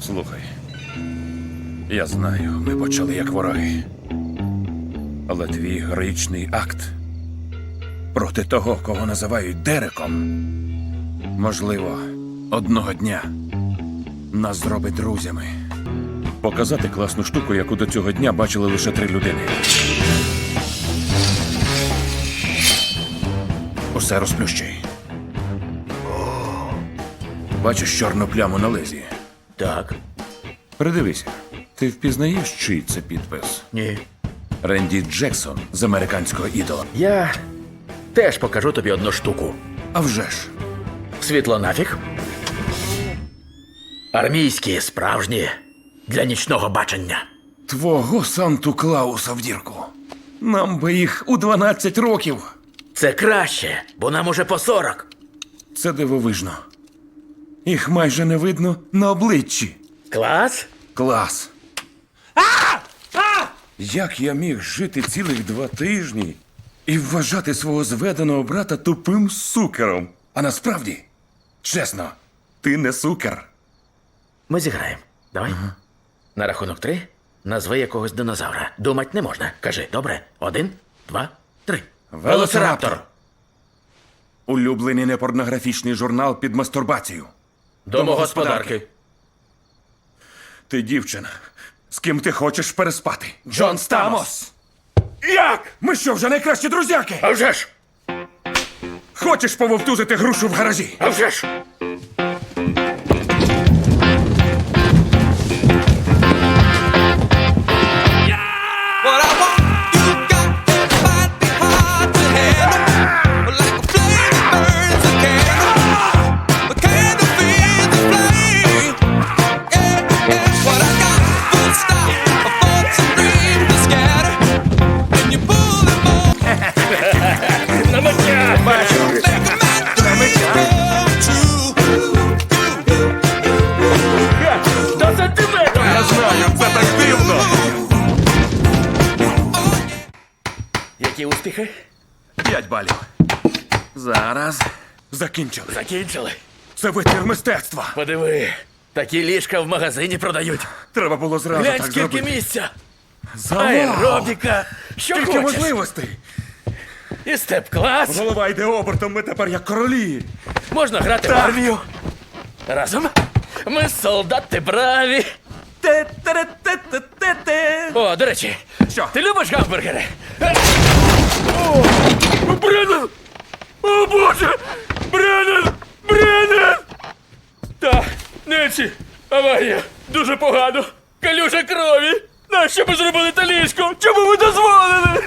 Слухай. Я знаю, ми почали як вороги. Але твій героїчний акт проти того, кого називають Дереком, можливо, одного дня нас зробить друзями. Показати класну штуку, яку до цього дня бачили лише три людини. Усе розплющи. Бачиш чорну пляму на лезі. Так. Придивися, ти впізнаєш, чий це підпис? Ні. Ренді Джексон з американського ідола. Я теж покажу тобі одну штуку. А вже ж, Світло нафіг. Армійські, справжні, для нічного бачення. твого Санту Клауса в дірку. Нам би їх у 12 років. Це краще, бо нам уже по 40. Це дивовижно. Їх майже не видно на обличчі. Клас? Клас. Як я міг жити цілих два тижні і вважати свого зведеного брата тупим сукером? А насправді, чесно, ти не сукер. Ми зіграємо. Давай. На рахунок три назви якогось динозавра. Думать не можна. Кажи, добре? Один, два, три. Велоцираптор. Улюблений непорнографічний журнал під мастурбацію. Домогосподарки. Ти дівчина. З ким ти хочеш переспати? Джон Стамос. Як? Ми що, вже найкращі друзяки? А вже ж! Хочеш пововтузити грушу в гаражі? А вже ж! Які успіхи? П'ять балів. Зараз. Закінчили. Закінчили. Це витвір мистецтва. Подиви, такі ліжка в магазині продають. Треба було зразу Глянь, так скільки зробити. місця. Аеробіка. Що Скільки хочеш. можливостей. І степ-клас. Голова йде обертом, ми тепер як королі. Можна грати в армію. Разом. Ми солдати браві. Те-те-те-те-те. О, до речі, Що? ти любиш гамбургери? О, Бреннан! О, Боже! Бреннан! Бреннан! Так, Ненсі, аварія. Дуже погано. Калюжа крові. Нащо ми зробили та ліжко? Чому ви дозволили?